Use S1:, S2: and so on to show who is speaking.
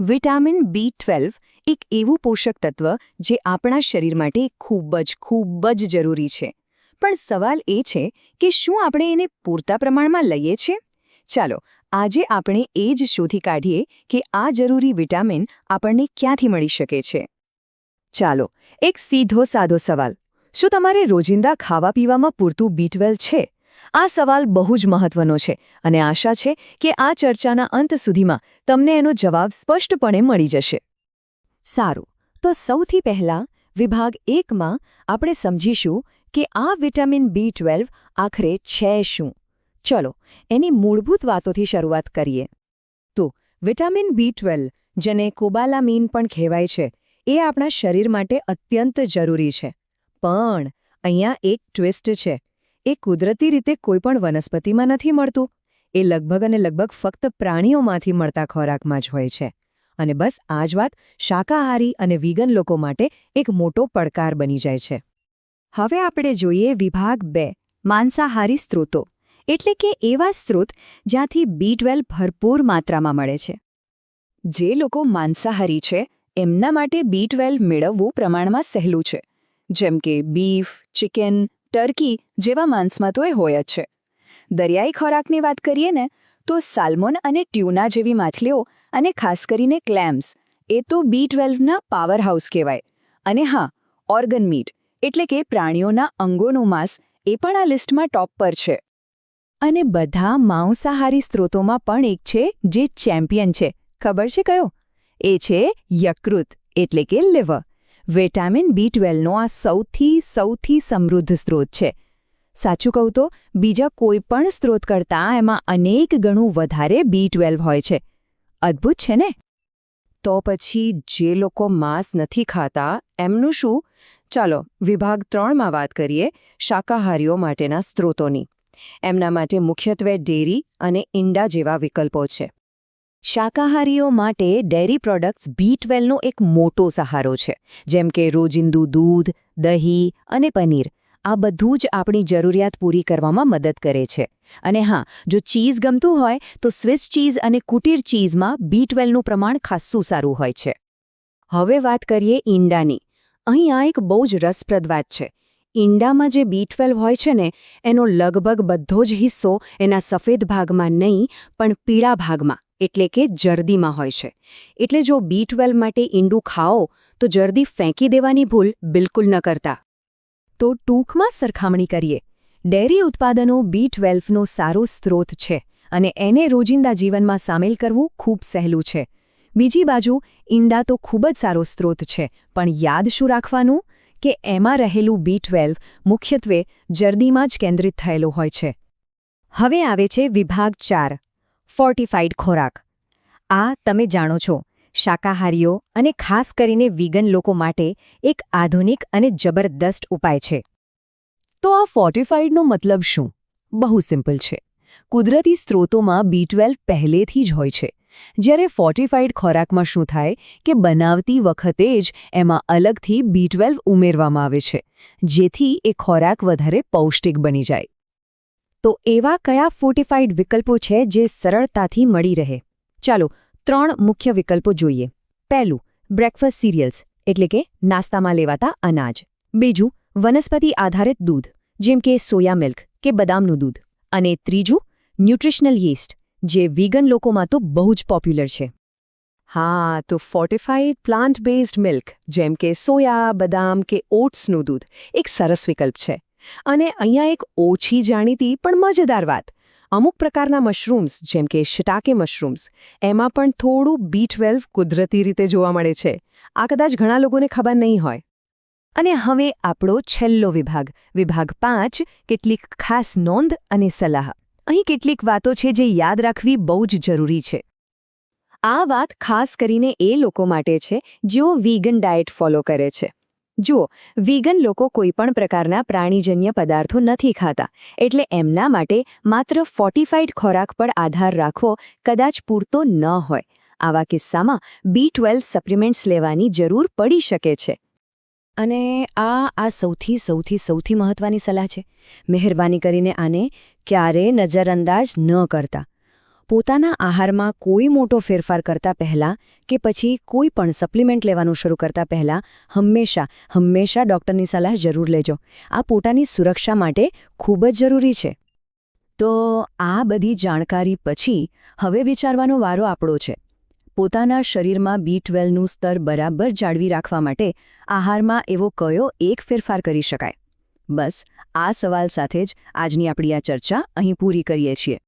S1: Vitamin B twelve એક એવું પોષક તત્વ જે આપણા શરીર માટે ખૂબ જ ખૂબ જ જરૂરી છે. પણ સવાલ એ છે કે શું આપણે એને પૂરતા પ્રમાણમાં લઈએ છીએ? ચાલો, આજે આપણે એ જ શોધી કાઢીએ કે આ જરૂરી વિટામિન આપણને ક્યાંથી મળી શકે છે. ચાલો, એક સીધો સાધો સવાલ. શું તમારે રોજિંદા ખાવા પીવામાં પૂરતું બી છે? આ સવાલ બહુ જ મહત્વનો છે અને આશા છે કે આ ચર્ચાના અંત સુધીમાં તમને એનો જવાબ સ્પષ્ટપણે મળી જશે. સારું, તો સૌથી પહેલા વિભાગ એકમાં આપણે સમજીશું કે આ વિટામિન બી ટ્વેલ્વ આખરે છે શું. ચલો, એની મૂળભૂત વાતોથી શરૂઆત કરીએ. તો, વિટામિન બી ટ્વેલ્વ, જેને કોબાલામીન પણ કહેવાય છે, એ આપણા શરીર માટે અત્યંત જરૂરી છે. પણ, અહીંયા એક ટ્વિસ્ટ છે. એ કુદરતી રીતે કોઈપણ વનસ્પતિમાં નથી મળતું. એ લગભગ અને લગભગ ફક્ત પ્રાણીઓમાંથી મળતા ખોરાકમાં જ હોય છે. અને બસ આ જ વાત શાકાહારી અને વીગન લોકો માટે એક મોટો પડકાર બની જાય છે. હવે આપણે જોઈએ વિભાગ બે, માંસાહારી સ્ત્રોતો, એટલે કે એવા સ્ત્રોત જ્યાંથી બી ભરપૂર માત્રામાં મળે છે. જે લોકો માંસાહારી છે, એમના માટે બી મેળવવું પ્રમાણમાં સહેલું છે. જેમ કે બીફ, ચિકન ટર્કી જેવા માંસમાં તો એ હોય જ છે. દરિયાઈ ખોરાકની વાત કરીએ ને, તો સાલ્મોન અને ટ્યુના જેવી માછલીઓ અને ખાસ કરીને ક્લેમ્સ, એ તો બી ટ્વેલ્વના પાવર હાઉસ કહેવાય. અને હા, ઓર્ગન મીટ, એટલે કે પ્રાણીઓના અંગોનું માંસ, એ પણ આ લિસ્ટમાં ટોપ પર છે. અને બધા માંસાહારી સ્ત્રોતોમાં પણ એક છે જે ચેમ્પિયન છે. ખબર છે કયો? એ છે યકૃત, એટલે કે લિવર. વિટામિન બી ટ્વેલ્વનો આ સૌથી સૌથી સમૃદ્ધ સ્ત્રોત છે. સાચું કહું તો, બીજા કોઈ પણ સ્ત્રોત કરતાં એમાં અનેક ગણું વધારે બી ટ્વેલ્વ હોય છે. અદ્ભુત છે ને? તો પછી જે લોકો માંસ નથી ખાતા, એમનું શું? ચાલો, વિભાગ ત્રણમાં વાત કરીએ શાકાહારીઓ માટેના સ્ત્રોતોની. એમના માટે મુખ્યત્વે ડેરી અને ઈંડા જેવા વિકલ્પો છે. શાકાહારીઓ માટે ડેરી પ્રોડક્ટ્સ બી ટ્વેલ્વનો એક મોટો સહારો છે, જેમ કે રોજિંદુ દૂધ, દહીં અને પનીર. આ બધું જ આપણી જરૂરિયાત પૂરી કરવામાં મદદ કરે છે. અને હા, જો ચીઝ ગમતું હોય, તો સ્વિસ ચીઝ અને કુટીર ચીઝમાં બી ટ્વેલ્વનું પ્રમાણ ખાસ્સું સારું હોય છે. હવે વાત કરીએ ઈંડાની. અહીં આ એક બહુ જ રસપ્રદ વાત છે. ઈંડામાં જે બી ટ્વેલ્વ હોય છે ને, એનો લગભગ બધો જ હિસ્સો એના સફેદ ભાગમાં નહીં, પણ પીળા ભાગમાં. એટલે કે જર્દીમાં હોય છે. એટલે જો બી ટ્વેલ્વ માટે ઈંડું ખાઓ, તો જર્દી ફેંકી દેવાની ભૂલ બિલકુલ ન કરતા. તો ટૂંકમાં સરખામણી કરીએ. ડેરી ઉત્પાદનો બી ટ્વેલ્વનો સારો સ્ત્રોત છે અને એને રોજિંદા જીવનમાં સામેલ કરવું ખૂબ સહેલું છે. બીજી બાજુ, ઈંડા તો ખૂબ જ સારો સ્ત્રોત છે, પણ યાદ શું રાખવાનું? કે એમાં રહેલું બી ટ્વેલ્વ મુખ્યત્વે જર્દીમાં જ કેન્દ્રિત થયેલું હોય છે. હવે આવે છે વિભાગ ચાર. ફોર્ટિફાઈડ ખોરાક. આ તમે જાણો છો, શાકાહારીઓ અને ખાસ કરીને વીગન લોકો માટે એક આધુનિક અને જબરદસ્ત ઉપાય છે. તો આ ફોર્ટિફાઈડનો મતલબ શું? બહુ સિમ્પલ છે. કુદરતી સ્ત્રોતોમાં બી ટ્વેલ્વ પહેલેથી જ હોય છે. જ્યારે ફોર્ટિફાઈડ ખોરાકમાં શું થાય કે બનાવતી વખતે જ એમાં અલગથી બી ટ્વેલ્વ ઉમેરવામાં આવે છે, જેથી એ ખોરાક વધારે પૌષ્ટિક બની જાય. તો એવા કયા ફોર્ટિફાઈડ વિકલ્પો છે જે સરળતાથી મળી રહે? ચાલો, ત્રણ મુખ્ય વિકલ્પો જોઈએ. પહેલું બ્રેકફાસ્ટ સિરિયલ્સ એટલે કે નાસ્તામાં લેવાતા અનાજ. બીજું, વનસ્પતિ આધારિત દૂધ, જેમ કે સોયા મિલ્ક કે બદામનું દૂધ. અને ત્રીજું ન્યુટ્રિશનલ યીસ્ટ જે વીગન લોકોમાં તો બહુ જ પોપ્યુલર છે. હા, તો ફોર્ટિફાઈડ પ્લાન્ટ બેઝડ મિલ્ક જેમ કે સોયા, બદામ કે ઓટ્સનું દૂધ, એક સરસ વિકલ્પ છે. અને અહીંયા એક ઓછી જાણીતી પણ મજેદાર વાત. અમુક પ્રકારના મશરૂમ્સ, જેમ કે શિટાકે મશરૂમ્સ એમાં પણ થોડું બી ટ્વેલ્વ કુદરતી રીતે જોવા મળે છે. આ કદાચ ઘણા લોકોને ખબર નહીં હોય. અને હવે આપણો છેલ્લો વિભાગ વિભાગ પાંચ, કેટલીક ખાસ નોંધ અને સલાહ. અહીં કેટલીક વાતો છે જે યાદ રાખવી બહુ જ જરૂરી છે. આ વાત ખાસ કરીને એ લોકો માટે છે જેઓ વીગન ડાયટ ફોલો કરે છે. જુઓ વીગન લોકો કોઈપણ પ્રકારના પ્રાણીજન્ય પદાર્થો નથી ખાતા, એટલે એમના માટે માત્ર ફોર્ટિફાઈડ ખોરાક પર આધાર રાખવો કદાચ પૂરતો ન હોય. આવા કિસ્સામાં બી ટ્વેલ્વ સપ્લિમેન્ટ્સ લેવાની જરૂર પડી શકે છે. અને આ આ સૌથી સૌથી સૌથી મહત્વની સલાહ છે. મહેરબાની કરીને આને ક્યારે નજરઅંદાજ ન કરતા. પોતાના આહારમાં કોઈ મોટો ફેરફાર કરતા પહેલાં કે પછી કોઈ પણ સપ્લિમેન્ટ લેવાનું શરૂ કરતા પહેલાં હંમેશા હંમેશા ડૉક્ટરની સલાહ જરૂર લેજો. આ પોતાની સુરક્ષા માટે ખૂબ જ જરૂરી છે. તો આ બધી જાણકારી પછી હવે વિચારવાનો વારો આપણો છે. પોતાના શરીરમાં બી ટ્વેલ્વનું સ્તર બરાબર જાળવી રાખવા માટે આહારમાં એવો કયો એક ફેરફાર કરી શકાય? બસ, આ સવાલ સાથે જ આજની આપણી આ ચર્ચા અહીં પૂરી કરીએ છીએ.